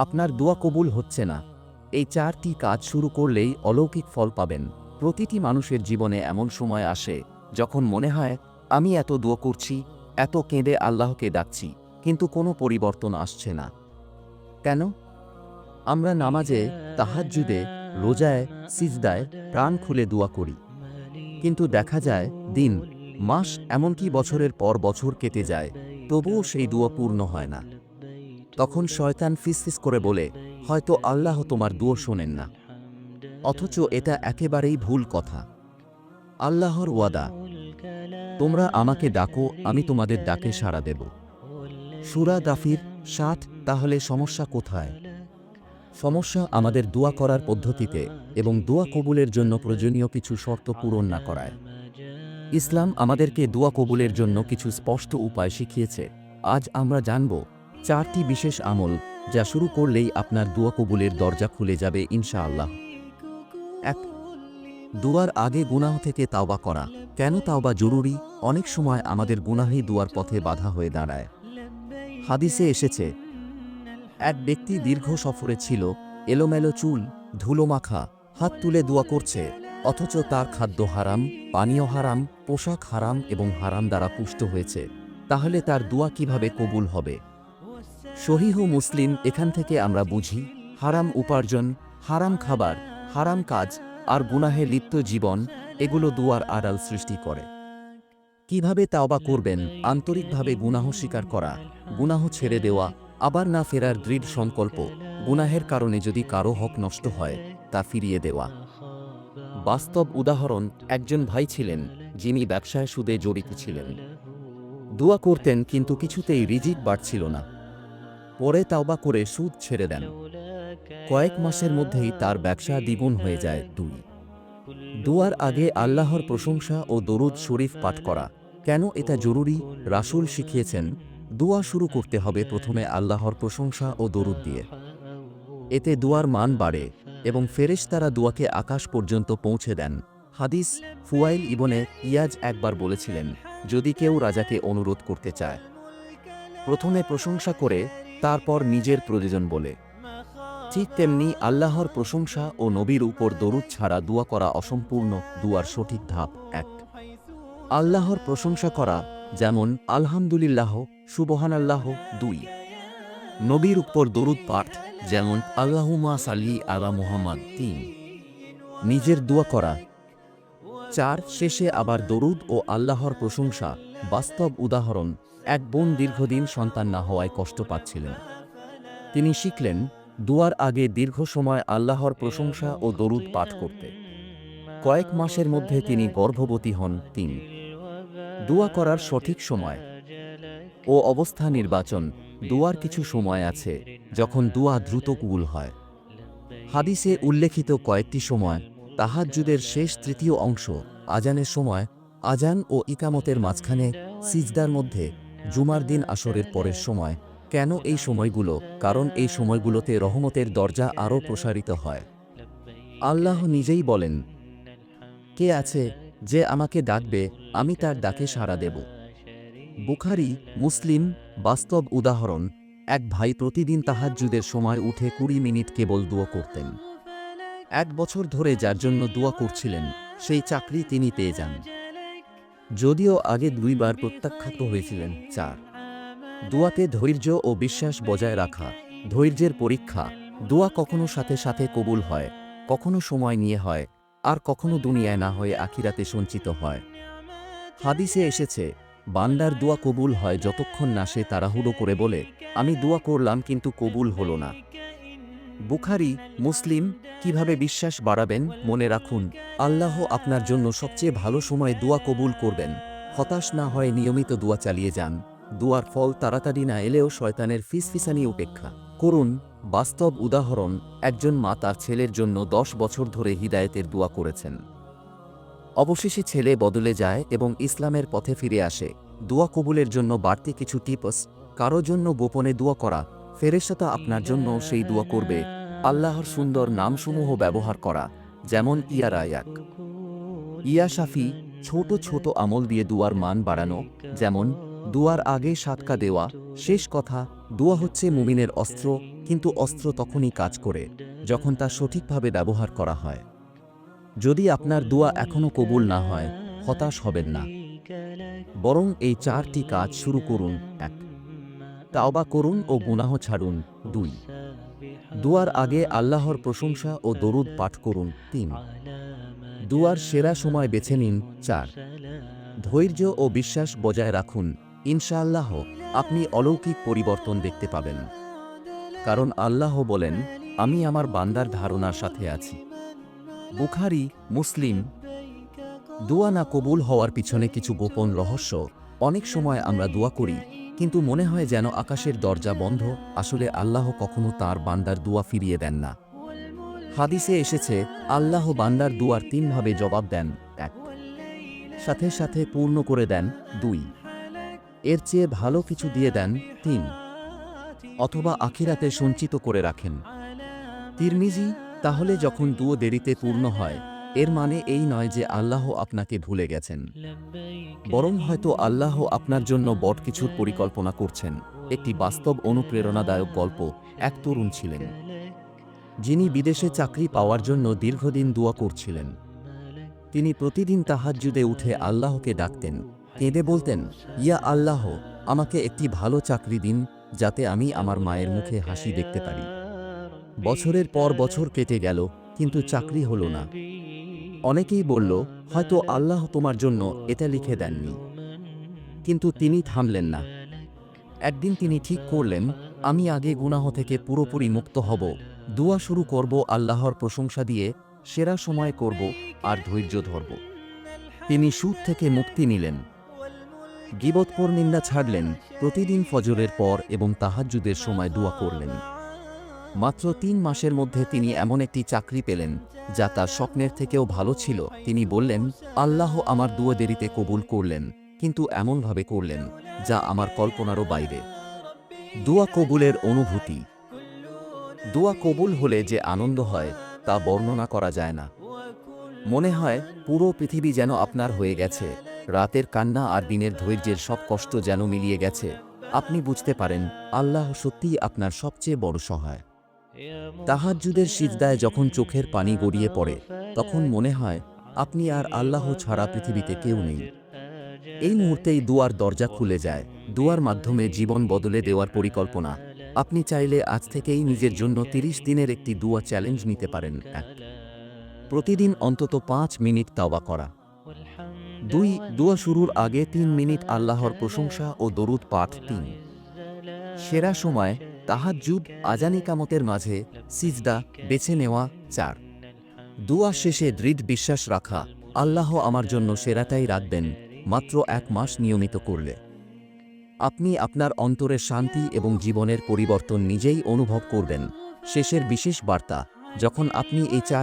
আপনার দোয়া কবুল হচ্ছে না। এই চারটি কাজ শুরু করলেই অলৌকিক ফল পাবেন। প্রতিটি মানুষের জীবনে এমন সময় আসে, যখন মনে হয়, আমি এত দোয়া করছি, এত কেঁদে আল্লাহকে ডাকছি, কিন্তু কোনো পরিবর্তন আসছে না। কেন? আমরা নামাজে, তাহাজ্জুদে, রোজায়, সিজদায় প্রাণ খুলে দোয়া করি। কিন্তু দেখা যায়, দিন, মাস, এমনকি বছরের পর বছর কেটে যায়, তবুও সেই দোয়া পূর্ণ হয় না। তখন শয়তান ফিসফিস করে বলে, হয়তো আল্লাহ তোমার দুয়ো শোনেন না। অথচ এটা একেবারেই ভুল কথা। আল্লাহর ওয়াদা, তোমরা আমাকে ডাকো, আমি তোমাদের ডাকে সাড়া দেব। সুরা দাফির ষাট তাহলে সমস্যা কোথায়? সমস্যা আমাদের দোয়া করার পদ্ধতিতে এবং দোয়া কবুলের জন্য প্রয়োজনীয় কিছু শর্ত পূরণ না করায়। ইসলাম আমাদেরকে দোয়া কবুলের জন্য কিছু স্পষ্ট উপায় শিখিয়েছে। আজ আমরা জানব চারটি বিশেষ আমল যা শুরু করলেই আপনার দোয়া কবুলের দরজা খুলে যাবে, ইনশাআল্লাহ। এক, দুয়ার আগে গুনাহ থেকে তাওবা করা। কেন তাওবা জরুরি? অনেক সময় আমাদের গুনাহই দুয়ার পথে বাধা হয়ে দাঁড়ায়। হাদিসে এসেছে, এক ব্যক্তি দীর্ঘ সফরে ছিল, এলোমেলো চুল, ধুলো মাখা, হাত তুলে দোয়া করছে, অথচ তার খাদ্য হারাম, পানীয় হারাম, পোশাক হারাম এবং হারাম দ্বারা পুষ্ট হয়েছে। তাহলে তার দোয়া কীভাবে কবুল হবে? শহীহ মুসলিম, এখান থেকে আমরা বুঝি, হারাম উপার্জন, হারাম খাবার, হারাম কাজ, আর গুনাহে লিপ্ত জীবন, এগুলো দুয়ার আড়াল সৃষ্টি করে। কীভাবে তাওবা করবেন? আন্তরিকভাবে গুনাহ স্বীকার করা, গুনাহ ছেড়ে দেওয়া, আবার না ফেরার দৃঢ় সংকল্প, গুনাহের কারণে যদি কারও হক নষ্ট হয়, তা ফিরিয়ে দেওয়া। বাস্তব উদাহরণ, একজন ভাই ছিলেন, যিনি ব্যবসায় সুদে জড়িত ছিলেন। দোয়া করতেন, কিন্তু কিছুতেই রিজিক বাড়ছিল না। পরে তাওবা করে সুদ ছেড়ে দেন। কয়েক মাসের মধ্যেই তার ব্যবসা দ্বিগুণ হয়ে যায় দুই। দুয়ার আগে আল্লাহর প্রশংসা ও দরুদ শরীফ পাঠ করা। কেন এটা জরুরি? রাসুল শিখিয়েছেন, দোয়া শুরু করতে হবে প্রথমে আল্লাহর প্রশংসা ও দরুদ দিয়ে। এতে দুয়ার মান বাড়ে এবং ফেরেশ তারা দুয়াকে আকাশ পর্যন্ত পৌঁছে দেন। হাদিস ফুয়াইল ইবনে ইয়াজ একবার বলেছিলেন, যদি কেউ রাজাকে অনুরোধ করতে চায়, প্রথমে প্রশংসা করে তারপর নিজের প্রয়োজন বলে। ঠিক তেমনি আল্লাহর প্রশংসা ও নবীর উপর দরুদ ছাড়া দোয়া করা অসম্পূর্ণ, দুয়ার সঠিক ধাপ এক। আল্লাহর প্রশংসা করা যেমন, আলহামদুলিল্লাহ সুবহান আল্লাহ দুই। নবীর উপর দরুদ পাঠ যেমন আল্লাহুমা সাল্লি আলা মুহাম্মদ তিন। নিজের দোয়া করা চার শেষে আবার দরুদ ও আল্লাহর প্রশংসা, বাস্তব উদাহরণ, এক বোন দীর্ঘদিন সন্তান না হওয়ায় কষ্ট পাচ্ছিলেন। তিনি শিখলেন দুয়ার আগে দীর্ঘ সময় আল্লাহর প্রশংসা ও দরুদ পাঠ করতে। কয়েক মাসের মধ্যে তিনি গর্ভবতী হন তিন। দোয়া করার সঠিক সময় ও অবস্থা নির্বাচন দুয়ার কিছু সময় আছে যখন দুয়া দ্রুত কুল হয়। হাদিসে উল্লেখিত কয়েকটি সময় তাহাজ্জুদের শেষ তৃতীয় অংশ, আজানের সময়, আজান ও ইকামতের মাঝখানে, সিজদার মধ্যে, জুমার দিন আসরের পরের সময়। কেন এই সময়গুলো? কারণ এই সময়গুলোতে রহমতের দরজা আরও প্রসারিত হয়। আল্লাহ নিজেই বলেন, কে আছে যে আমাকে ডাকবে, আমি তার ডাকে সাড়া দেব? বুখারি, মুসলিম, বাস্তব উদাহরণ, এক ভাই প্রতিদিন তাহাজ্জুদের সময় উঠে কুড়ি মিনিট কেবল দুয়ো করতেন। এক বছর ধরে যার জন্য দোয়া করছিলেন, সেই চাকরি তিনি পেয়ে যান। যদিও আগে দুইবার প্রত্যাখ্যাত হয়েছিলেন চার। দোয়াতে ধৈর্য ও বিশ্বাস বজায় রাখা, ধৈর্যের পরীক্ষা, দোয়া কখনো সাথে সাথে কবুল হয়, কখনো সময় নিয়ে হয়, আর কখনো দুনিয়ায় না হয়ে আখিরাতে সঞ্চিত হয়। হাদিসে এসেছে, বান্দার দোয়া কবুল হয় যতক্ষণ না সে তাড়াহুড়ো করে বলে, আমি দোয়া করলাম কিন্তু কবুল হলো না। বুখারি, মুসলিম, কীভাবে বিশ্বাস বাড়াবেন মনে রাখুন, আল্লাহ আপনার জন্য সবচেয়ে ভালো সময় দোয়া কবুল করবেন। হতাশ না হয় নিয়মিত দোয়া চালিয়ে যান। দোয়ার ফল তাড়াতাড়ি না এলেও শয়তানের ফিসফিসানি উপেক্ষা। করুন, বাস্তব উদাহরণ, একজন মা তার ছেলের জন্য দশ বছর ধরে হিদায়েতের দোয়া করেছেন। অবশেষে ছেলে বদলে যায় এবং ইসলামের পথে ফিরে আসে। দোয়া কবুলের জন্য বাড়তি কিছু টিপস, কারও জন্য গোপনে দোয়া করা ফেরেশতা আপনার জন্য সেই দোয়া করবে। আল্লাহর সুন্দর নামসমূহ ব্যবহার করা, যেমন ইয়া শাফি ছোট ছোট আমল দিয়ে দুয়ার মান বাড়ানো, যেমন, দুয়ার আগে সাতকা দেওয়া, শেষ কথা, দোয়া হচ্ছে মুমিনের অস্ত্র, কিন্তু অস্ত্র তখনই কাজ করে, যখন তা সঠিকভাবে ব্যবহার করা হয়। যদি আপনার দোয়া এখনও কবুল না হয়, হতাশ হবেন না। বরং এই চারটি কাজ শুরু করুন, এক। তাওবা করুন ও গুনাহ ছাড়ুন। দুই, দুয়ার আগে আল্লাহর প্রশংসা ও দরুদ পাঠ করুন। তিন, দুয়ার সেরা সময় বেছে নিন। চার, ধৈর্য ও বিশ্বাস বজায় রাখুন। ইনশাআল্লাহ আপনি অলৌকিক পরিবর্তন দেখতে পাবেন। কারণ আল্লাহ বলেন, আমি আমার বান্দার ধারণার সাথে আছি। বুখারি, মুসলিম, দোয়া না কবুল হওয়ার পিছনে কিছু গোপন রহস্য। অনেক সময় আমরা দোয়া করি কিন্তু মনে হয় যেন আকাশের দরজা বন্ধ, আসলে আল্লাহ কখনো তার বান্দার দুয়া ফিরিয়ে দেন না। হাদিসে এসেছে, আল্লাহ বান্দার দুয়ার তিনভাবে জবাব দেন, এক, সাথে সাথে পূর্ণ করে দেন, দুই, এর চেয়ে ভালো কিছু দিয়ে দেন, তিন, অথবা আখিরাতে সঞ্চিত করে রাখেন। তিরমিজি, তাহলে যখন দুও দেরিতে পূর্ণ হয় এর মানে এই নয় যে আল্লাহ আপনাকে ভুলে গেছেন। বরং হয়তো আল্লাহ আপনার জন্য বট কিছুর পরিকল্পনা করছেন। একটি বাস্তব অনুপ্রেরণাদায়ক গল্প, এক তরুণ ছিলেন। যিনি বিদেশে চাকরি পাওয়ার জন্য দীর্ঘদিন দোয়া করছিলেন। তিনি প্রতিদিন তাহাজ্জুদে উঠে আল্লাহকে ডাকতেন। কেঁদে বলতেন, ইয়া আল্লাহ, আমাকে একটি ভালো চাকরি দিন, যাতে আমি আমার মায়ের মুখে হাসি দেখতে পারি। বছরের পর বছর কেটে গেল, কিন্তু চাকরি হলো না। অনেকেই বলল, হয়তো আল্লাহ তোমার জন্য এটা লিখে দেননি। কিন্তু তিনি থামলেন না। একদিন তিনি ঠিক করলেন, আমি আগে গুনাহ থেকে পুরোপুরি মুক্ত হব, দোয়া শুরু করব আল্লাহর প্রশংসা দিয়ে, সেরা সময় করব আর ধৈর্য ধরব। তিনি সুদ থেকে মুক্তি নিলেন। গিবতপর নিন্দা ছাড়লেন, প্রতিদিন ফজরের পর এবং তাহাজ্জুদের সময় দোয়া করলেন। মাত্র তিন মাসের মধ্যে তিনি এমন একটি চাকরি পেলেন, যা তার স্বপ্নের থেকেও ভালো ছিল। তিনি বললেন, আল্লাহ আমার দুয়া দেরিতে কবুল করলেন, কিন্তু এমনভাবে করলেন, যা আমার কল্পনারও বাইরে। দোয়া কবুলের অনুভূতি। দোয়া কবুল হলে যে আনন্দ হয়, তা বর্ণনা করা যায় না। মনে হয়, পুরো পৃথিবী যেন আপনার হয়ে গেছে, রাতের কান্না আর দিনের ধৈর্যের সব কষ্ট যেন মিলিয়ে গেছে। আপনি বুঝতে পারেন, আল্লাহ সত্যিই আপনার সবচেয়ে বড় সহায়। তাহাজ্জুদের সিজদায় যখন চোখের পানি গড়িয়ে পড়ে, তখন মনে হয়, আপনি আর আল্লাহ ছাড়া পৃথিবীতে কেউ নেই। এই মুহূর্তেই দুয়ার দরজা খুলে যায়। দুয়ার মাধ্যমে জীবন বদলে দেওয়ার পরিকল্পনা। আপনি চাইলে আজ থেকেই নিজের জন্য তিরিশ দিনের একটি দুয়া চ্যালেঞ্জ নিতে পারেন এক। প্রতিদিন অন্তত পাঁচ মিনিট তাওয়া করা। দুই, দুয়া শুরুর আগে তিন মিনিট আল্লাহর প্রশংসা ও দরুদ পাঠ তিন। সেরা সময় তাহাজ্জুদ আজানি কামতের মাঝে সিজদা বেছে নেওয়া চার। দুয়া শেষে দৃঢ় বিশ্বাস রাখা, আল্লাহ আমার জন্য সেরাটাই রাখবেন, মাত্র এক মাস নিয়মিত করলে। আপনি আপনার অন্তরের শান্তি এবং জীবনের পরিবর্তন নিজেই অনুভব করবেন। শেষের বিশেষ বার্তা, যখন আপনি এই চার